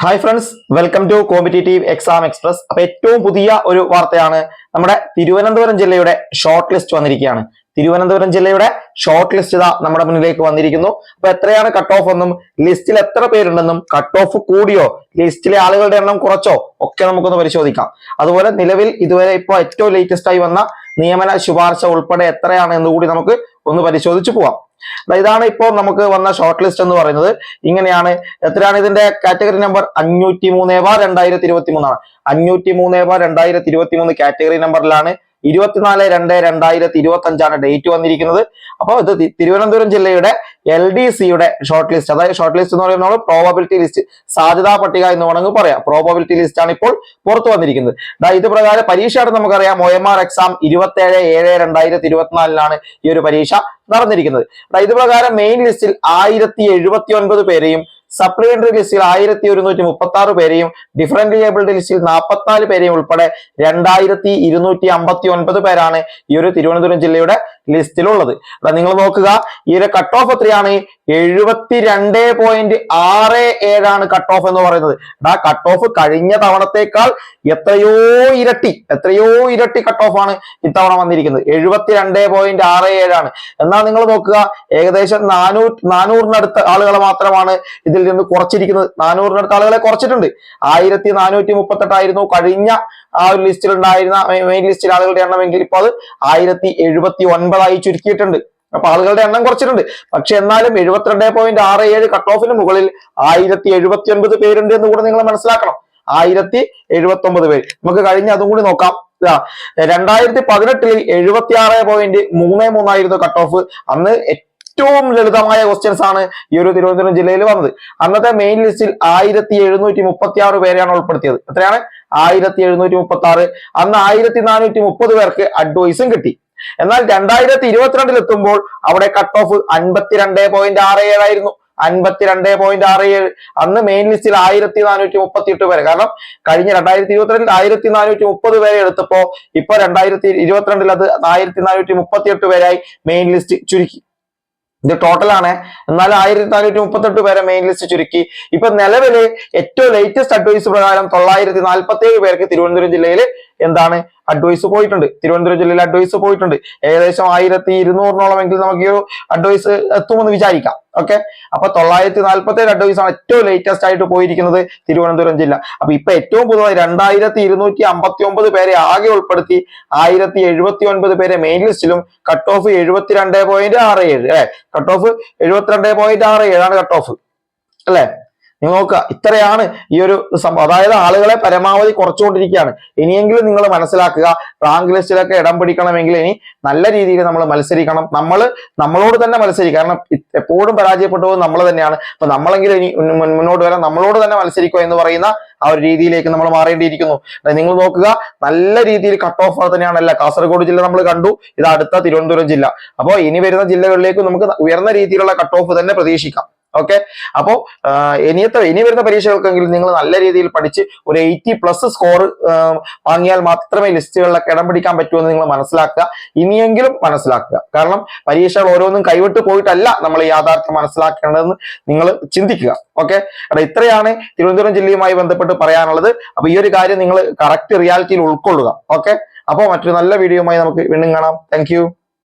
Hi friends welcome to competitive exam express അപ്പൊ ഏറ്റവും പുതിയ ഒരു വാർത്തയാണ് നമ്മുടെ തിരുവനന്തപുരം ജില്ലയുടെ ഷോർട്ട് ലിസ്റ്റ് വന്നിരിക്കുകയാണ്. തിരുവനന്തപുരം ജില്ലയുടെ ഷോർട്ട് ലിസ്റ്റ് ഇതാ നമ്മുടെ മുന്നിലേക്ക് വന്നിരിക്കുന്നു. അപ്പൊ എത്രയാണ് കട്ട് ഓഫ് എന്നും ലിസ്റ്റിൽ എത്ര പേരുണ്ടെന്നും കട്ട് ഓഫ് കൂടിയോ ലിസ്റ്റിലെ ആളുകളുടെ എണ്ണം കുറച്ചോ ഒക്കെ നമുക്കൊന്ന് പരിശോധിക്കാം. അതുപോലെ നിലവിൽ ഇതുവരെ ഇപ്പോൾ ഏറ്റവും ലേറ്റസ്റ്റ് ആയി വന്ന നിയമന ശുപാർശ ഉൾപ്പെടെ എത്രയാണ് എന്ന് കൂടി നമുക്ക് ഒന്ന് പരിശോധിച്ചു പോവാം. ഇതാണ് ഇപ്പോൾ നമുക്ക് വന്ന ഷോർട്ട് ലിസ്റ്റ് എന്ന് പറയുന്നത്. ഇങ്ങനെയാണ് എത്രയാണ് ഇതിന്റെ കാറ്റഗറി നമ്പർ അഞ്ഞൂറ്റി മൂന്ന് ബാർ രണ്ടായിരത്തി ഇരുപത്തി മൂന്നാണ് അഞ്ഞൂറ്റി മൂന്ന് ബാർ രണ്ടായിരത്തി ഇരുപത്തി മൂന്ന് കാറ്റഗറി നമ്പറിലാണ് ഇരുപത്തിനാല് രണ്ട് രണ്ടായിരത്തി ഇരുപത്തി അഞ്ചാണ് ഡേറ്റ് വന്നിരിക്കുന്നത്. അപ്പോൾ ഇത് തിരുവനന്തപുരം ജില്ലയുടെ എൽ ഡി സിയുടെ ഷോർട്ട് ലിസ്റ്റ് അതായത് ഷോർട്ട് ലിസ്റ്റ് എന്ന് പറയുമ്പോൾ പ്രോബബിലിറ്റി ലിസ്റ്റ് സാധ്യതാ പട്ടിക എന്ന് വേണമെങ്കിൽ പറയാം. പ്രോബബിലിറ്റി ലിസ്റ്റ് ആണ് ഇപ്പോൾ പുറത്തു വന്നിരിക്കുന്നത്. ഇത് പ്രകാരം പരീക്ഷയുടെ നമുക്കറിയാം ഒ എം ആർ എക്സാം ഇരുപത്തി ഏഴ് രണ്ടായിരത്തി ഇരുപത്തിനാലിലാണ് ഈ ഒരു പരീക്ഷ നടന്നിരിക്കുന്നത്. ഇത് പ്രകാരം മെയിൻ ലിസ്റ്റിൽ ആയിരത്തി എഴുപത്തി ഒൻപത് പേരെയും സപ്ലിമെന്ററി ലിസ്റ്റിൽ ആയിരത്തി ഒരുന്നൂറ്റി മുപ്പത്തി ആറ് പേരെയും ഡിഫറന്റ് ഏബിൾഡ് ലിസ്റ്റിൽ നാൽപ്പത്തിനാല് പേരെയും ഉൾപ്പെടെ രണ്ടായിരത്തി ഇരുന്നൂറ്റി അമ്പത്തി ഒൻപത് പേരാണ് ഈ ഒരു തിരുവനന്തപുരം ജില്ലയുടെ ലിസ്റ്റിലുള്ളത്. അപ്പൊ നിങ്ങൾ നോക്കുക ഈ ഒരു കട്ട് ഓഫ് എത്രയാണ്? എഴുപത്തി രണ്ട് പോയിന്റ് ആറ് ഏഴാണ് കട്ട് ഓഫ് എന്ന് പറയുന്നത്. ആ കട്ട് ഓഫ് കഴിഞ്ഞ തവണത്തേക്കാൾ എത്രയോ ഇരട്ടി എത്രയോ ഇരട്ടി കട്ട് ഓഫ് ആണ് ഇത്തവണ വന്നിരിക്കുന്നത്. എഴുപത്തി രണ്ട് പോയിന്റ് ആറ് ഏഴാണ്. എന്നാൽ നിങ്ങൾ നോക്കുക ഏകദേശം നാനൂറ് നാനൂറിനടുത്ത് ആളുകളെ മാത്രമാണ് ഇതിൽ നിന്ന് കുറച്ചിരിക്കുന്നത്. നാനൂറിനടുത്ത് ആളുകളെ കുറച്ചിട്ടുണ്ട്. ആയിരത്തി നാനൂറ്റി മുപ്പത്തെട്ടായിരുന്നു കഴിഞ്ഞ ആ ഒരു ലിസ്റ്റിൽ ഉണ്ടായിരുന്ന മെയിൻ ലിസ്റ്റിൽ ആളുകളുടെ എണ്ണമെങ്കിൽ ഇപ്പോൾ അത് ആയിരത്തി എഴുപത്തി ഒൻപതായി ചുരുക്കിയിട്ടുണ്ട്. അപ്പൊ ആളുകളുടെ എണ്ണം കുറച്ചിട്ടുണ്ട്. പക്ഷെ എന്നാലും എഴുപത്തിരണ്ട് പോയിന്റ് ആറ് ഏഴ് കട്ട് ഓഫിന് മുകളിൽ ആയിരത്തി എഴുപത്തി ഒൻപത് പേരുണ്ട് എന്ന് കൂടെ നിങ്ങൾ മനസ്സിലാക്കണം. ആയിരത്തി എഴുപത്തി ഒമ്പത് പേര്. നമുക്ക് കഴിഞ്ഞ അതും കൂടി നോക്കാം. രണ്ടായിരത്തി പതിനെട്ടിൽ എഴുപത്തി ആറ് പോയിന്റ് മൂന്ന് മൂന്നായിരുന്നു കട്ട് ഓഫ് അന്ന് ഏറ്റവും ലളിതമായ ക്വസ്റ്റ്യൻസ് ആണ് ഈ ഒരു തിരുവനന്തപുരം ജില്ലയിൽ വന്നത്. അന്നത്തെ മെയിൻ ലിസ്റ്റിൽ ആയിരത്തി എഴുന്നൂറ്റി മുപ്പത്തി ആറ് പേരെയാണ് ഉൾപ്പെടുത്തിയത്. എത്രയാണ്? ആയിരത്തി എഴുന്നൂറ്റി മുപ്പത്തി ആറ് അന്ന് ആയിരത്തി നാനൂറ്റി മുപ്പത് പേർക്ക് അഡ്വൈസും കിട്ടി. എന്നാൽ രണ്ടായിരത്തി ഇരുപത്തിരണ്ടിൽ എത്തുമ്പോൾ അവിടെ കട്ട് ഓഫ് അൻപത്തിരണ്ട് പോയിന്റ് ആറ് ഏഴായിരുന്നു അൻപത്തിരണ്ട് പോയിന്റ് ആറ് ഏഴ്. അന്ന് മെയിൻ ലിസ്റ്റിൽ ആയിരത്തി നാനൂറ്റി മുപ്പത്തി എട്ട് പേര്. കാരണം കഴിഞ്ഞ രണ്ടായിരത്തി ഇരുപത്തിരണ്ടിൽ ആയിരത്തി നാനൂറ്റി മുപ്പത് പേരെ എടുത്തപ്പോ ഇപ്പൊ രണ്ടായിരത്തി ഇരുപത്തിരണ്ടിൽ അത് ആയിരത്തി നാനൂറ്റി മുപ്പത്തി എട്ട് പേരായി മെയിൻ ലിസ്റ്റ് ചുരുക്കി. ഇത് ടോട്ടലാണ് എന്നാൽ ആയിരത്തി നാനൂറ്റി മുപ്പത്തെട്ട് പേരെ മെയിൻ ലിസ്റ്റ് ചുരുക്കി. ഇപ്പൊ നിലവിലെ ഏറ്റവും ലേറ്റസ്റ്റ് അഡ്വൈസ് പ്രകാരം തൊള്ളായിരത്തി നാൽപ്പത്തി ഏഴ് പേർക്ക് തിരുവനന്തപുരം ജില്ലയിൽ എന്താണ്? അഡ്വൈസ് പോയിട്ടുണ്ട്. തിരുവനന്തപുരം ജില്ലയിൽ അഡ്വൈസ് പോയിട്ടുണ്ട്. ഏകദേശം ആയിരത്തി ഇരുന്നൂറിനോളം എങ്കിൽ നമുക്ക് ഈ ഒരു അഡ്വൈസ് എത്തുമെന്ന് വിചാരിക്കാം. ഓക്കെ അപ്പൊ തൊള്ളായിരത്തി നാൽപ്പത്തി ഏഴ് അഡ്വൈസ് ആണ് ഏറ്റവും ലേറ്റസ്റ്റ് ആയിട്ട് പോയിരിക്കുന്നത് തിരുവനന്തപുരം ജില്ല. അപ്പൊ ഇപ്പൊ ഏറ്റവും പുതുതായി രണ്ടായിരത്തി ഇരുന്നൂറ്റി അമ്പത്തി ഒമ്പത് പേരെ ആകെ ഉൾപ്പെടുത്തി ആയിരത്തി എഴുപത്തി ഒൻപത് പേരെ മെയിൻ ലിസ്റ്റിലും കട്ട് ഓഫ് എഴുപത്തിരണ്ട് പോയിന്റ് ആറ് ഏഴ്. അല്ലെ? കട്ട് ഓഫ് എഴുപത്തിരണ്ട് പോയിന്റ് ആറ് ഏഴാണ് കട്ട് ഓഫ് അല്ലെ? നിങ്ങൾ നോക്കുക ഇത്രയാണ് ഈ ഒരു സംഭവം. അതായത് ആളുകളെ പരമാവധി കുറച്ചുകൊണ്ടിരിക്കുകയാണ്. ഇനിയെങ്കിലും നിങ്ങൾ മനസ്സിലാക്കുക റാങ്ക് ലിസ്റ്റിലൊക്കെ ഇടം പിടിക്കണമെങ്കിൽ ഇനി നല്ല രീതിയിൽ നമ്മൾ മത്സരിക്കണം. നമ്മൾ നമ്മളോട് തന്നെ മത്സരിക്കുക കാരണം എപ്പോഴും പരാജയപ്പെട്ടു പോകുന്നത് നമ്മൾ തന്നെയാണ്. അപ്പൊ നമ്മളെങ്കിലും ഇനി മുന്നോട്ട് വരാൻ നമ്മളോട് തന്നെ മത്സരിക്കുക എന്ന് പറയുന്ന ആ ഒരു രീതിയിലേക്ക് നമ്മൾ മാറേണ്ടിയിരിക്കുന്നു. നിങ്ങൾ നോക്കുക നല്ല രീതിയിൽ കട്ട് ഓഫ് തന്നെയാണല്ല. കാസർഗോഡ് ജില്ല നമ്മൾ കണ്ടു. ഇത് അടുത്ത തിരുവനന്തപുരം ജില്ല. അപ്പോൾ ഇനി വരുന്ന ജില്ലകളിലേക്ക് നമുക്ക് ഉയർന്ന രീതിയിലുള്ള കട്ട് ഓഫ് തന്നെ പ്രതീക്ഷിക്കാം. ഓക്കെ അപ്പോ ഇനിയത്തെ ഇനി വരുന്ന പരീക്ഷകൾക്കെങ്കിലും നിങ്ങൾ നല്ല രീതിയിൽ പഠിച്ച് ഒരു എയ്റ്റി പ്ലസ് സ്കോർ വാങ്ങിയാൽ മാത്രമേ ലിസ്റ്റുകളിലൊക്കെ ഇടം പിടിക്കാൻ പറ്റൂ എന്ന് നിങ്ങൾ മനസ്സിലാക്കുക. ഇനിയെങ്കിലും മനസ്സിലാക്കുക. കാരണം പരീക്ഷകൾ ഓരോന്നും കൈവിട്ട് പോയിട്ടല്ല നമ്മൾ യാഥാർത്ഥ്യം മനസ്സിലാക്കേണ്ടതെന്ന് നിങ്ങൾ ചിന്തിക്കുക. ഓക്കെ അവിടെ ഇത്രയാണ് തിരുവനന്തപുരം ജില്ലയുമായി ബന്ധപ്പെട്ട് പറയാനുള്ളത്. അപ്പൊ ഈ ഒരു കാര്യം നിങ്ങൾ കറക്റ്റ് റിയാലിറ്റിയിൽ ഉൾക്കൊള്ളുക. ഓക്കെ അപ്പോൾ മറ്റൊരു നല്ല വീഡിയോയുമായി നമുക്ക് വീണ്ടും കാണാം. താങ്ക്